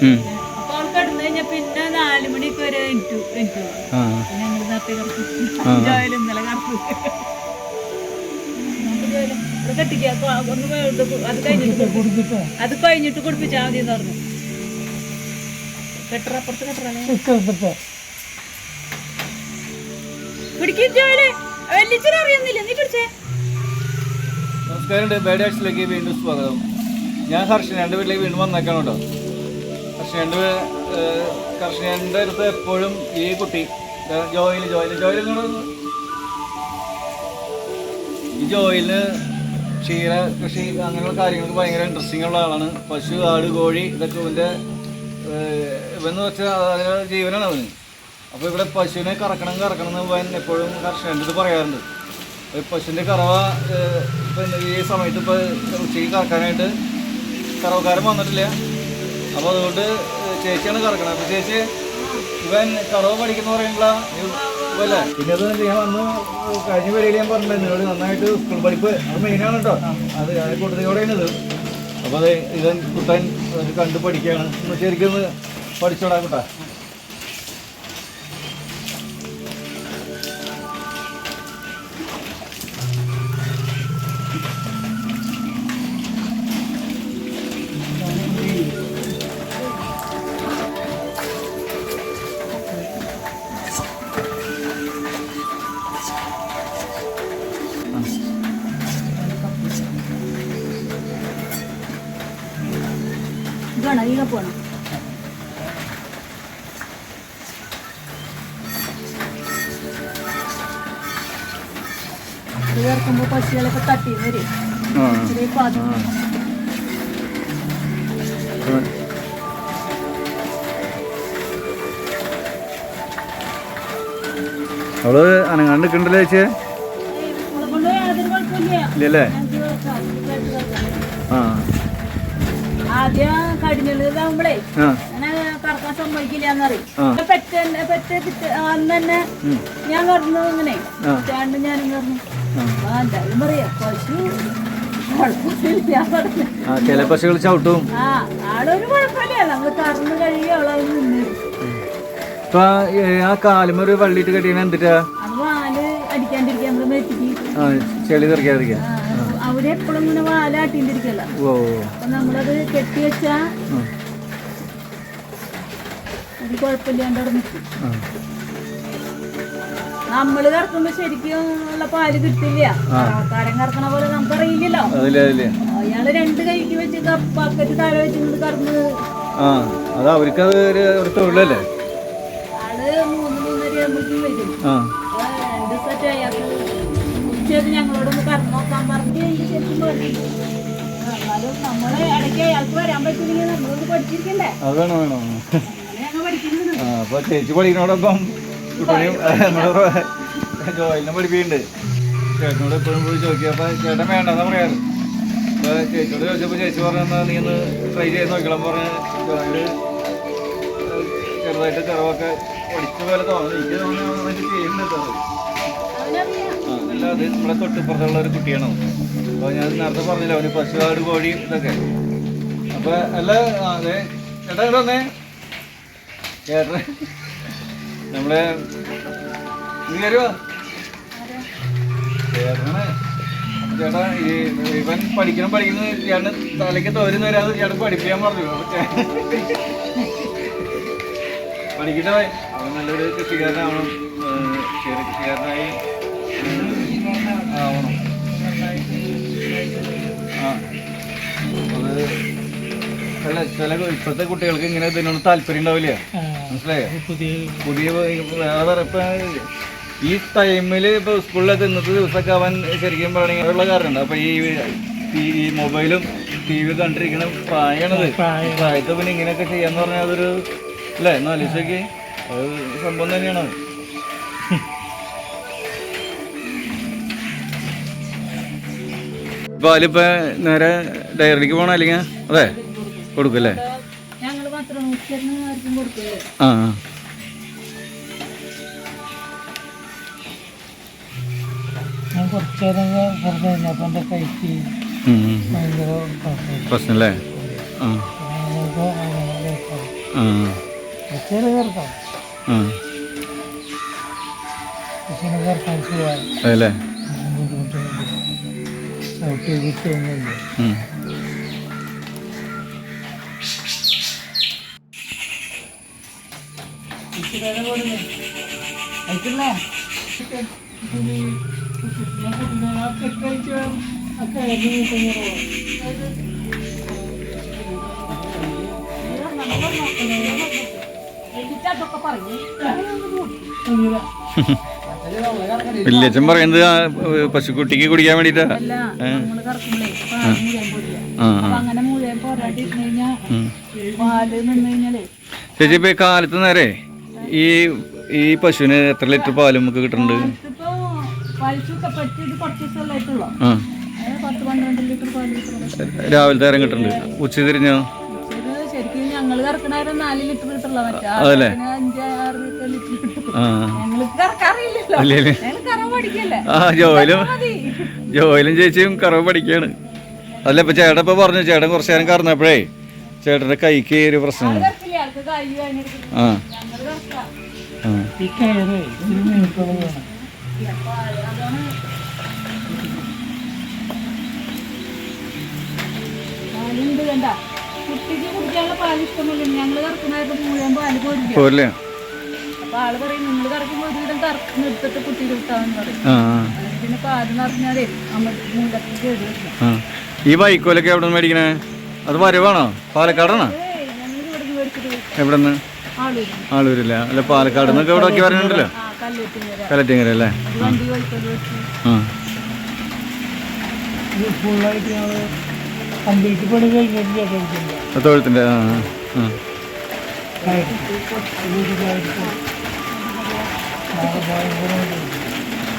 ഉം. അപ്പൊ അവൾ കിടന്നു കഴിഞ്ഞാൽ പിന്നെ നാല് മണിക്ക് വരെ എനിക്ക് എനിക്ക് ഞങ്ങൾ നേരത്തെ കിടക്കും. ഇന്നലെ കിടക്കും. അത് കഴിഞ്ഞിട്ട് കുടിപ്പിച്ചാ? അത് കഴിഞ്ഞിട്ട് കുടിപ്പിച്ചാൽ മതി എന്ന് പറഞ്ഞു. കെട്ടറപ്പുറത്ത് കെട്ടറ പിടിക്കും അറിയുന്നില്ല. നീ പിടിച്ചേ. നമസ്കാരം വീണ്ടും സ്വാഗതം. ഞാൻ ഹർഷൻ രണ്ട് വീട്ടിലേക്ക് വീണ്ടും വന്നേക്കാണ് കേട്ടോ കർഷകൻ എന്റെ അടുത്ത് എപ്പോഴും ഈ കുട്ടി ജോയിൽ ജോയിൽ ജോയിൽ ഈ ജോയിലിന് ക്ഷീര കൃഷി അങ്ങനെയുള്ള കാര്യങ്ങൾക്ക് ഭയങ്കര ഇൻട്രസ്റ്റിംഗ് ഉള്ള ആളാണ്. പശു ആട് കോഴി ഇതൊക്കെ ഇവന്റെ ഇവന്ന് വെച്ചാൽ അതിന് ജീവനാണ് അവന്. അപ്പോൾ ഇവിടെ പശുവിനെ കറക്കണം കറക്കണം എന്ന് ഇവൻ എപ്പോഴും കർഷകന്റെ അടുത്ത് പറയാറുണ്ട്. പശുവിന്റെ കറവ ഇപ്പം ഈ സമയത്ത് ഇപ്പോൾ ഉച്ചയ്ക്ക് കറക്കാനായിട്ട് കറവക്കാരൻ വന്നിട്ടില്ല. അപ്പോൾ അതുകൊണ്ട് ചേച്ചിയാണ് കറക്കണം അപ്പോൾ ചേച്ചി ഇവൻ കടവ് പഠിക്കുന്ന പറയുമ്പോൾ ഇവല്ലേ? പിന്നെ അത് ഞാൻ വന്ന് കഴിഞ്ഞ വരയിൽ ഞാൻ ഇവിടെ നന്നായിട്ട് സ്കൂൾ പഠിപ്പ്. അത് മെയിനാണ് കേട്ടോ അത് ഞാൻ ഇത്. അപ്പോൾ അത് ഇവൻ കുട്ടൻ കണ്ട് പഠിക്കുകയാണ്. ശരിക്കും പഠിച്ചോടാ കുട്ടാ. ಈಗ പോണം. ഇത് ചേർക്കുമ്പോൾ പശുകളൊക്കെ തട്ടി വരും. ചെറിയ പാത്രം. അവൾ അനങ്ങാണ്ട് നിൽക്കണ്ടല്ലോ ചേച്ചി? ഇല്ലല്ലേ. ആ. ആദ്യം കടിഞ്ഞതാകുമ്പോഴേ കറക്കാൻ. പെറ്റ പെറ്റ പിറ്റേ അന്ന് തന്നെ ഞാൻ ഇങ്ങനെ. ഞാനും എന്തായാലും പറയാ പശു ചില പശുകൾ ചവിട്ടും. ഇപ്പൊ ആ കാലുമ ഒരു വള്ളിയിട്ട് കെട്ടിയാണ് എന്തിട്ടാ? ചെളി തെറിക്കാതിരിക്കാൻ. അവിടെ എപ്പോഴും ഇങ്ങനെ വാലാട്ടിണ്ടിരിക്കല്ല. അപ്പൊ നമ്മളത് കെട്ടി വെച്ചാ അത് കുഴപ്പമില്ലാണ്ട് അവിടെ നിൽക്കും ആ. നമ്മൾ കറക്കുമ്പോ ശരിക്കും ഉള്ള പാൽ കിട്ടില്ല. ആൾക്കാരൻ കറക്കണ പോലെ നമുക്കറിയില്ലല്ലോ. അയാൾ രണ്ട് കൈക്ക് വെച്ച് കപ്പാക്കറ്റ് താഴെ വെച്ചിട്ട് കറന്ന് ആ അത് അവർക്ക് അത് ഒരു തൊഴിലല്ലേ? ആൾ മൂന്ന് മൂന്നര ആകുമ്പോഴേക്കും വരും ഉച്ചയ്ക്ക് ഞങ്ങളോടൊന്ന് പറഞ്ഞു നോക്കാൻ പറഞ്ഞ് ഈ ശരിക്കും പറഞ്ഞു. എന്നാലും നമ്മൾ ഇടയ്ക്ക് അയാൾക്ക് വരാൻ പറ്റില്ലെങ്കിൽ നമ്മളോട് പഠിച്ചിരിക്കണ്ടേ? അത് വേണം വേണം ഞങ്ങൾ പഠിക്കുന്നത് അപ്പൊ ചേച്ചി പഠിക്കണോടൊപ്പം ജോയിലിനും പഠിപ്പിക്കുന്നുണ്ട്. ചേട്ടനോട് എപ്പോഴും പോയി ചോദിക്കുക ചേട്ടൻ വേണ്ടെന്ന് പറയാറ്. അപ്പൊ ചേച്ചിയോട് ചോദിച്ചപ്പോ ചേച്ചി പറഞ്ഞാ നീ ഒന്ന് ട്രൈ ചെയ്ത് നോക്കണം പറഞ്ഞ് ജോയിൽ ചെറുതായിട്ട് ചെറുതൊക്കെ പഠിച്ച പോലെ തോന്നുന്നു. എനിക്ക് തോന്നുന്നു ചെയ്യുന്നുണ്ട് അത് നമ്മളെ തൊട്ടിപ്പുറത്തുള്ള ഒരു കുട്ടിയാണോ അപ്പോൾ ഞാൻ നേരത്തെ പറഞ്ഞില്ല അവന് പശുവാട് കോഴി ഇതൊക്കെ. അപ്പൊ അല്ല അതെ. ചേട്ടാ ഇവിടെ നമ്മളെ നീ ചേട്ടനാണ്. അപ്പൊ ചേട്ടാ ഇവൻ പഠിക്കണം പഠിക്കണം ചേട്ടന് തലയ്ക്ക് തോരുന്ന വരാതെ ചേട്ടൻ പഠിപ്പിക്കാൻ പറഞ്ഞു. പഠിക്കട്ടെ അവൻ നല്ലൊരു കൃഷിക്കാരനാവണം. ആവണം ആ അത് അല്ല ചില ഇപ്പോഴത്തെ കുട്ടികൾക്ക് ഇങ്ങനെ ഇതിനോട് താല്പര്യം ഉണ്ടാവില്ല? മനസ്സിലായോ? പുതിയ വേറെ ഇപ്പൊ ഈ ടൈമിൽ ഇപ്പൊ സ്കൂളിലൊക്കെ ഇന്നത്തെ ദിവസമൊക്കെ അവൻ ശരിക്കും പറയണെങ്കിൽ ഉള്ള കാരണമുണ്ട്. അപ്പൊ ഈ ഈ മൊബൈലും ടി വി കണ്ടിരിക്കുന്ന പ്രായമാണത്. പ്രായത്തെ പിന്നെ ഇങ്ങനെയൊക്കെ ചെയ്യാന്ന് പറഞ്ഞാൽ അതൊരു അല്ലേ? എന്നാലോചിച്ചൊക്കെ അത് സംഭവം തന്നെയാണ്. പാലിപ്പോ നേരെ ഡയറിക്ക് പോകണം അല്ലെങ്കിൽ അതെ? കൊടുക്കല്ലേ? ആ പ്രശ്നല്ലേ? ആ. ആ. അതല്ലേ? ഉം. അയക്കില്ലേ എന്നിട്ടതൊക്കെ പറഞ്ഞു വല്യച്ഛൻ പറയുന്നത് പശുക്കുട്ടിക്ക് കുടിക്കാൻ വേണ്ടിട്ടാ ചേച്ചി ഇപ്പൊ കാലത്ത് നേരെ ഈ ഈ പശുവിന് എത്ര ലിറ്റർ പാലും നമുക്ക് കിട്ടുന്നുണ്ട് രാവിലത്തെ നേരം കിട്ടുന്നുണ്ട് ഉച്ച തിരിഞ്ഞോ? ഇത് ശരിക്കും ഞങ്ങൾ കറക്കണാരം നാല് ലിറ്റർ കിട്ടുള്ള മറ്റേ അതല്ലേ? ആ. ജോയിലും ജോയിലും ചേച്ചിയും കറവ് പഠിക്കാണ്. അല്ല ഇപ്പൊ ചേട്ടൻ ഇപ്പൊ പറഞ്ഞു ചേട്ടൻ കുറച്ചു നേരം കറന്നപ്പോഴേ ചേട്ടന്റെ കൈക്ക് ഒരു പ്രശ്നമാണ് ആ. പോരല്ലേ അപ്പൊ ആൾ പറയും നിങ്ങൾ കറക്കുമ്പോ ഒരു വിധം കറക്കുന്ന എടുത്തിട്ട് കുട്ടിയിൽ വിട്ടാന്ന് പറയും. ആ. പിന്നെ പാൽ നിറഞ്ഞാലേ മൂലത്തിൽ കേട് ഈ വൈക്കോലൊക്കെ എവിടെ നിന്ന് മേടിക്കണേ? അത് വരവാണോ? പാലക്കാടാണോ? എവിടെന്ന്? ആളൂരില്ല അല്ല പാലക്കാട് നിന്നൊക്കെ ഇവിടെ ഒക്കെ വരണുണ്ടല്ലോ കലറ്റിങ്ങര അല്ലേ? ആ. തൊഴുത്തിന്റെ ആ, ആ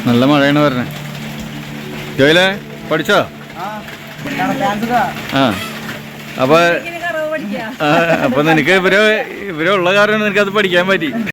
നല്ല മഴയാണ് വരണേ ജോയിലെ പഠിച്ചോ? ആ അപ്പൊ അപ്പൊ നിനക്ക് ഇവരെ ഇവരെ ഉള്ള കാരണം നിനക്ക് അത് പഠിക്കാൻ പറ്റി.